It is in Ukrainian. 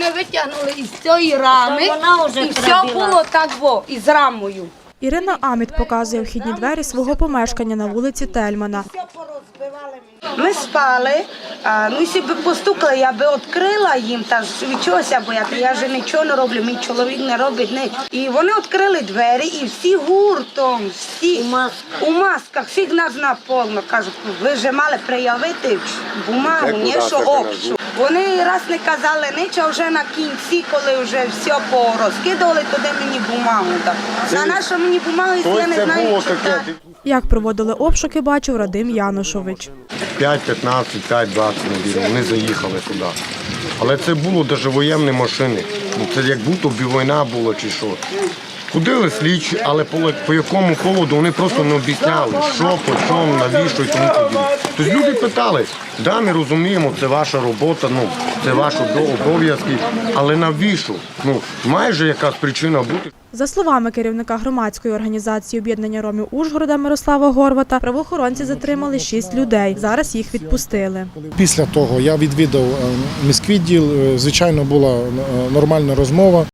Не витягнули із цієї рами, і все було так во, із рамою. Ірина Аміт показує вхідні двері свого помешкання на вулиці Тельмана. Ми спали, ну якщо б постукали, я би відкрила їм, та від чогося бояти. Я вже нічого не роблю, мій чоловік не робить ні. І вони відкрили двері і всі гуртом, всі У масках. у масках, всіх нас наповно. Кажуть, ви вже мали проявити бумагу, ні, що общу. Вони раз не казали нічого, вже на кінці, коли вже все порозкидували, туди мені бумагу. дали. На нашу мені бумагу, якщо я не знаю читати. Як проводили обшуки, бачив Радим Янушович. 5-15, 5-20 неділю. Вони заїхали туди. Але це було навіть воєнні машини. Ну, Це як будто б війна була чи що. Ходили слідчі, але по, по якому поводу вони просто не об'ясняли, що, по чому, навіщо і тому подібне. Тобто люди питали, да, ми розуміємо, це ваша робота, ну, це ваші обо- обов'язки, але навіщо? Ну, майже якась причина бути. За словами керівника громадської організації об'єднання ромів Ужгорода Мирослава Горвата, правоохоронці затримали шість людей. Зараз їх відпустили. Після того я відвідав е, міськвідділ. Е, Звичайно, була е, нормальна розмова.